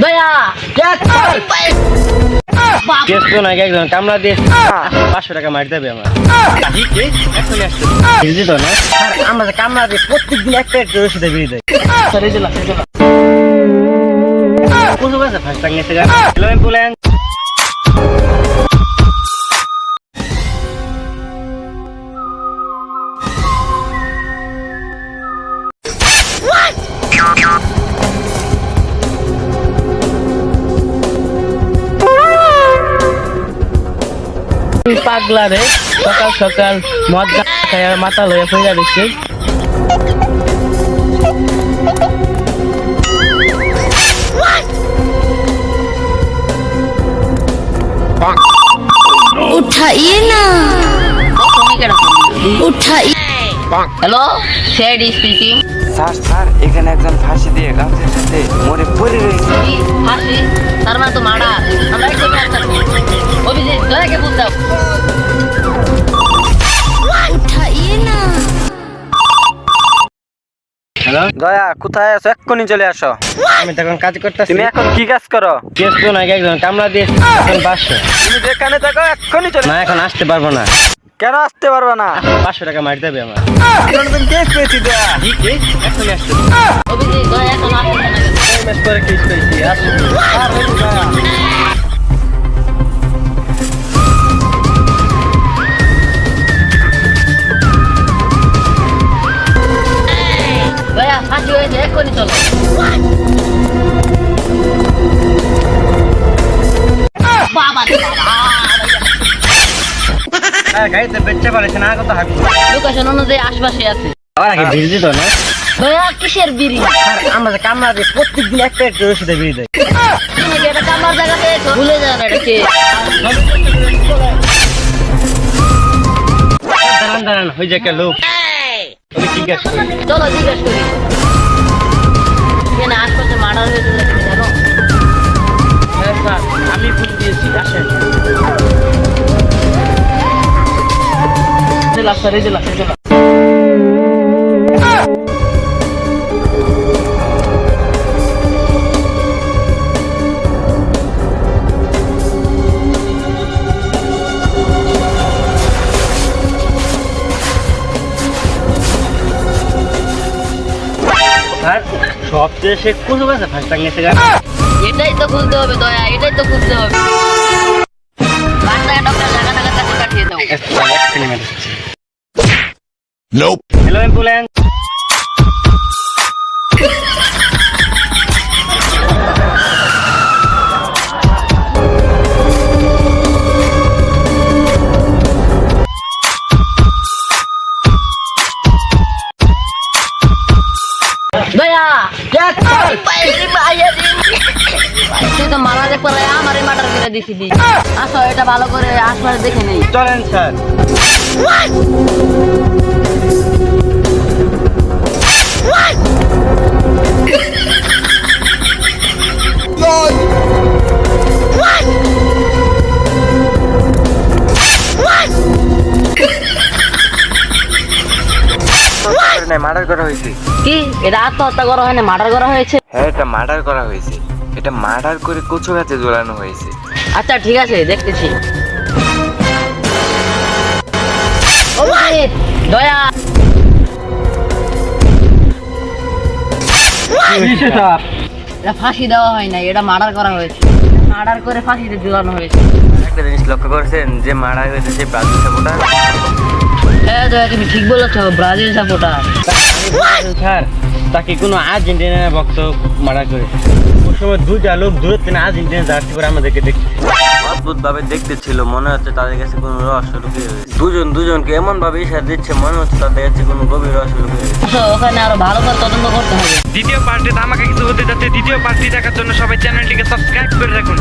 দয়া কেস তো নাকি একজন কামলা দিয়ে পাঁচশো টাকা মারি দেবে আমার। এখনই আসছে। বুঝলি তো না? আর আমরা কামলা দিয়ে প্রত্যেকদিন একটা একটা ওষুধে বিড়ি দেয় ফার্স্ট টাইম গেছে গা হ্যালো অ্যাম্বুলেন্স পাগলা রে সকাল সকাল মদ খায় মাথা লইয়া ফিরা দিচ্ছে उठाइए ना उठाइए হ্যালো সেডি স্পিকিং স্যার স্যার এখানে একজন ফাঁসি দিয়ে গাছের সাথে মরে পড়ে রয়েছে হাসি তার মানে তো মারা দয়া কোথায় আছো? এক্ষুনি চলে আসো। আমি তখন কাজ করতেছি। তুমি এখন কি কাজ করো? কেস তো নাকি একজন কামলা দিয়ে এখন পাঁচশো। তুমি যেখানে থাকো এক্ষুনি চলে না এখন আসতে পারব না। কেন আসতে পারবে না? পাঁচশো টাকা মারি দেবে আমার। কেস পেয়েছি দয়া। এখন মাস পরে কেস পেয়েছি আসছে হয়েছে এক্ষুনি চলো। বাবা আর গাড়িতে বেচতে পারেছে না কত হাঁটবো লোকেশন অনুযায়ী আশপাশে আছে। আবার আগে ভিড় দিত না? দয়া কিসের বিড়ি? আমরা যে কামলা দিয়ে প্রত্যেকদিন একটা একটা ওষুধে বিড়ি দেয় এটা কামার জায়গা পেয়েছ ভুলে যাও না এটা কে? দাঁড়ান দাঁড়ান হয়ে যায় একটা লোক। জিজ্ঞাসা চলো জিজ্ঞেস করি। এখানে আশপাশে মার্ডার বলে তুমি জানো? হ্যাঁ স্যার আমি ফোন দিয়েছি আসেন। এই স্যার সবচেয়ে সে কুচু গেছে ফার্স্ট টাইম গেছে এটাই তো খুলতে হবে দয়া এটাই তো খুলতে হবে। বাচ্চাকে হ্যালো জায়গা তুই তো মারা দেখতে পারে আমারই মার্ডার করে দিছিলি আসো এটা ভালো করে আশপাশে দেখে নেই। চলেন স্যার। মার্ডার করা হয়েছে কি? এটা আত্মহত্যা করা হয় না মার্ডার করা হয়েছে? হ্যাঁ এটা মার্ডার করা হয়েছে। এটা মার্ডার করে কচু গাছে ঝোলানো হয়েছে। আচ্ছা ঠিক আছে দেখতেছি। দয়া! এটা ফাঁসি দেওয়া হয় না এটা মার্ডার করা হয়েছে। মার্ডার করে ফাঁসিতে ঝুলানো হয়েছে। একটা জিনিস লক্ষ্য করছেন যে মার্ডার হয়েছে সে ব্রাজিল সাপোর্টার? হ্যাঁ দয়া তুমি ঠিক বলেছ ব্রাজিল সাপোর্টার। তাকে কোনো আর্জেন্টিনা ভক্ত মারা করে সময় দুইটা লোক দূরের থেকে আর্জেন্টিনা জার্সি করে আমাদেরকে দেখছে। অদ্ভুত ভাবে দেখতে ছিল মনে হচ্ছে তাদের কাছে কোনো রহস্য লুকিয়ে রয়েছে। দুজন দুজনকে এমন ভাবে ইশারা দিচ্ছে মনে হচ্ছে তাদের কাছে কোনো গভীর রহস্য লুকিয়ে রয়েছে। ওখানে আরও ভালো করে তদন্ত করতে হবে। দ্বিতীয় পার্টিতে আমাকে কিছু হতে যাচ্ছে দ্বিতীয় পার্টি দেখার জন্য সবাই চ্যানেলটিকে সাবস্ক্রাইব করে রাখুন।